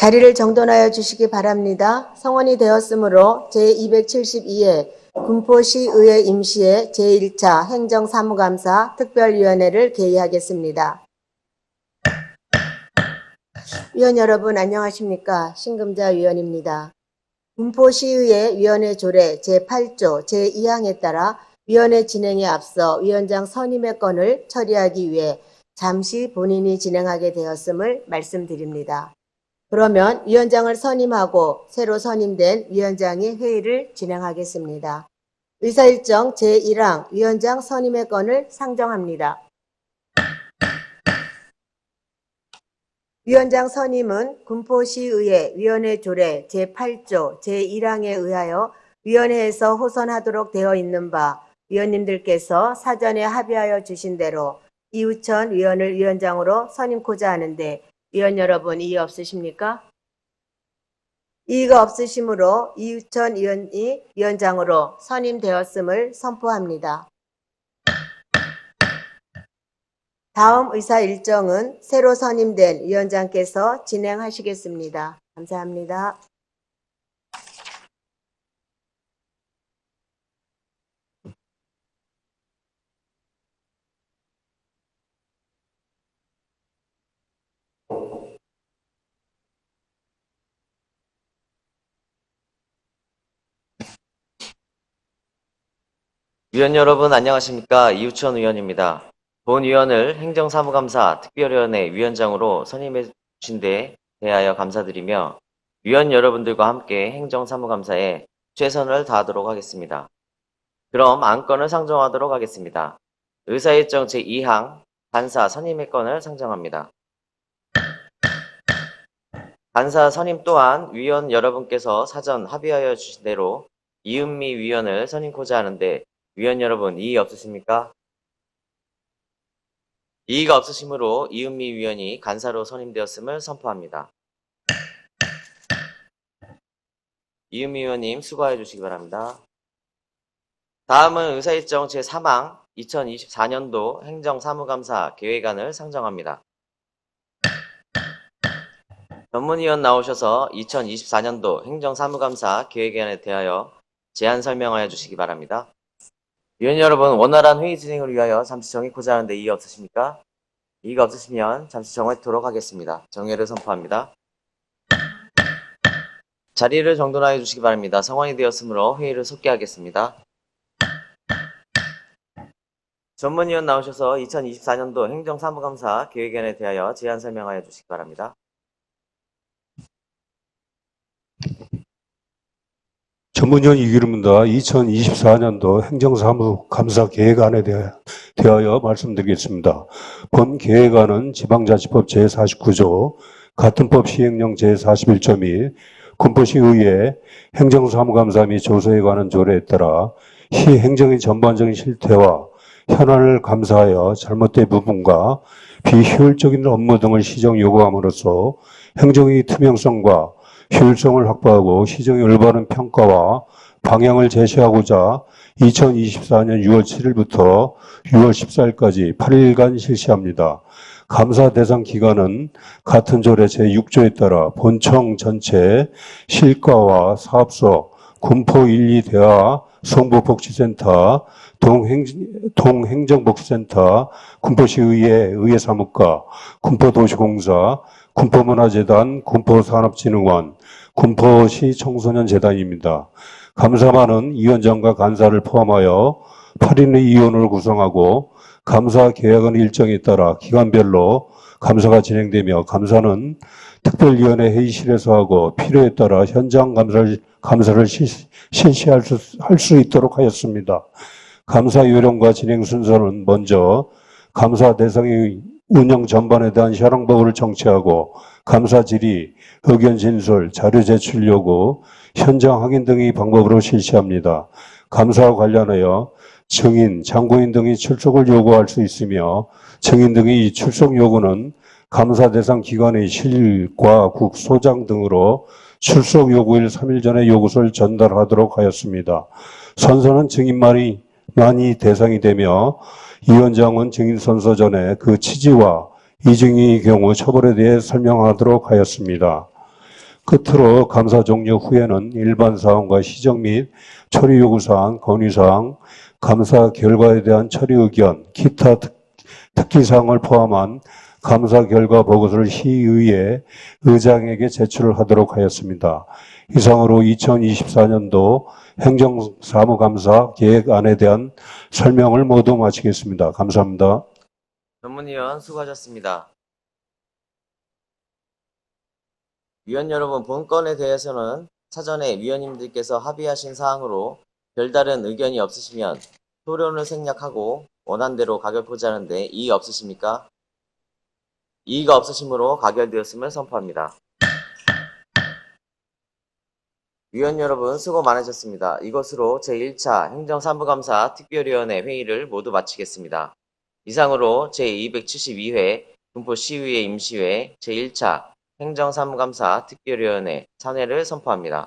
자리를 정돈하여 주시기 바랍니다. 성원이 되었으므로 제272회 군포시의회 임시회 제1차 행정사무감사 특별위원회를 개의하겠습니다. 위원 여러분 안녕하십니까? 신금자 위원입니다. 군포시의회 위원회 조례 제8조 제2항에 따라 위원회 진행에 앞서 위원장 선임의 건을 처리하기 위해 잠시 본인이 진행하게 되었음을 말씀드립니다. 그러면 위원장을 선임하고 새로 선임된 위원장이 회의를 진행하겠습니다. 의사일정 제1항 위원장 선임의 건을 상정합니다. 위원장 선임은 군포시의회 위원회 조례 제8조 제1항에 의하여 위원회에서 호선하도록 되어 있는 바 위원님들께서 사전에 합의하여 주신 대로 이우천 위원을 위원장으로 선임코자 하는데 위원 여러분 이의 없으십니까? 이의가 없으시므로 이우천 위원이 위원장으로 선임되었음을 선포합니다. 다음 의사 일정은 새로 선임된 위원장께서 진행하시겠습니다. 감사합니다. 위원 여러분 안녕하십니까 이우천 의원입니다. 본 위원을 행정사무감사 특별위원회 위원장으로 선임해 주신 데 대하여 감사드리며 위원 여러분들과 함께 행정사무감사에 최선을 다하도록 하겠습니다. 그럼 안건을 상정하도록 하겠습니다. 의사일정 제2항 간사 선임의 건을 상정합니다. 간사 선임 또한 위원 여러분께서 사전 합의하여 주신 대로 이은미 위원을 선임코자 하는데 위원 여러분 이의 없으십니까? 이의가 없으시므로 이은미 위원이 간사로 선임되었음을 선포합니다. 이은미 위원님 수고해 주시기 바랍니다. 다음은 의사일정 제3항 2024년도 행정사무감사 계획안을 상정합니다. 전문위원 나오셔서 2024년도 행정사무감사 계획안에 대하여 제안 설명하여 주시기 바랍니다. 위원 여러분, 원활한 회의 진행을 위하여 잠시 정의코자 하는데 이의 없으십니까? 이의가 없으시면 잠시 정회토록 하겠습니다. 정회를 선포합니다. 자리를 정돈하여 주시기 바랍니다. 성원이 되었으므로 회의를 속개하겠습니다. 전문위원 나오셔서 2024년도 행정사무감사 계획안에 대하여 제안 설명하여 주시기 바랍니다. 전문위원 이기름입니다. 2024년도 행정사무 감사 계획안에 대하- 대하여 말씀드리겠습니다. 본 계획안은 지방자치법 제49조, 같은 법 시행령 제41.2, 군포시의회 행정사무감사 및 조서에 관한 조례에 따라 시 행정의 전반적인 실태와 현안을 감사하여 잘못된 부분과 비효율적인 업무 등을 시정 요구함으로써 행정의 투명성과 효율성을 확보하고 시정의 올바른 평가와 방향을 제시하고자 2024년 6월 7일부터 6월 14일까지 8일간 실시합니다. 감사 대상 기간은 같은 조례 제6조에 따라 본청 전체 실과와 사업소, 군포 1, 2대화, 송부복지센터, 동행, 동행정복지센터, 군포시의회 의회사무과, 군포도시공사, 군포문화재단, 군포산업진흥원, 군포시 청소년재단입니다. 감사만은 위원장과 간사를 포함하여 8인의 위원을 구성하고 감사 계약은 일정에 따라 기간별로 감사가 진행되며 감사는 특별위원회 회의실에서 하고 필요에 따라 현장 감사를, 감사를 실- 실시할 수, 할 수 있도록 하였습니다. 감사 요령과 진행 순서는 먼저 감사 대상의 운영 전반에 대한 현황보고를 정치하고 감사 질의, 의견 진술, 자료 제출 요구, 현장 확인 등의 방법으로 실시합니다. 감사와 관련하여 증인, 장고인 등이 출석을 요구할 수 있으며 증인 등의 출석 요구는 감사 대상 기관의 실과 국 소장 등으로 출석 요구일 3일 전에 요구서를 전달하도록 하였습니다. 선서는 증인만이 만이 대상이 되며 위원장은 증인 선서 전에 그 취지와 이증의 경우 처벌에 대해 설명하도록 하였습니다. 끝으로 감사 종료 후에는 일반 사항과 시정 및 처리 요구사항, 건의사항, 감사 결과에 대한 처리 의견, 기타 특, 특기사항을 포함한 감사 결과 보고서를 시의회 의장에게 제출을 하도록 하였습니다. 이상으로 2024년도 행정사무감사 계획안에 대한 설명을 모두 마치겠습니다. 감사합니다. 전문위원 수고하셨습니다. 위원 여러분, 본 건에 대해서는 사전에 위원님들께서 합의하신 사항으로 별다른 의견이 없으시면 토론을 생략하고 원안대로 가결하자는데 이의 없으십니까? 이의가 없으시므로 가결되었음을 선포합니다. 위원 여러분 수고 많으셨습니다. 이것으로 제1차 행정사무감사 특별위원회 회의를 모두 마치겠습니다. 이상으로 제272회 군포시의회 임시회 제1차 행정사무감사 특별위원회 찬회를 선포합니다.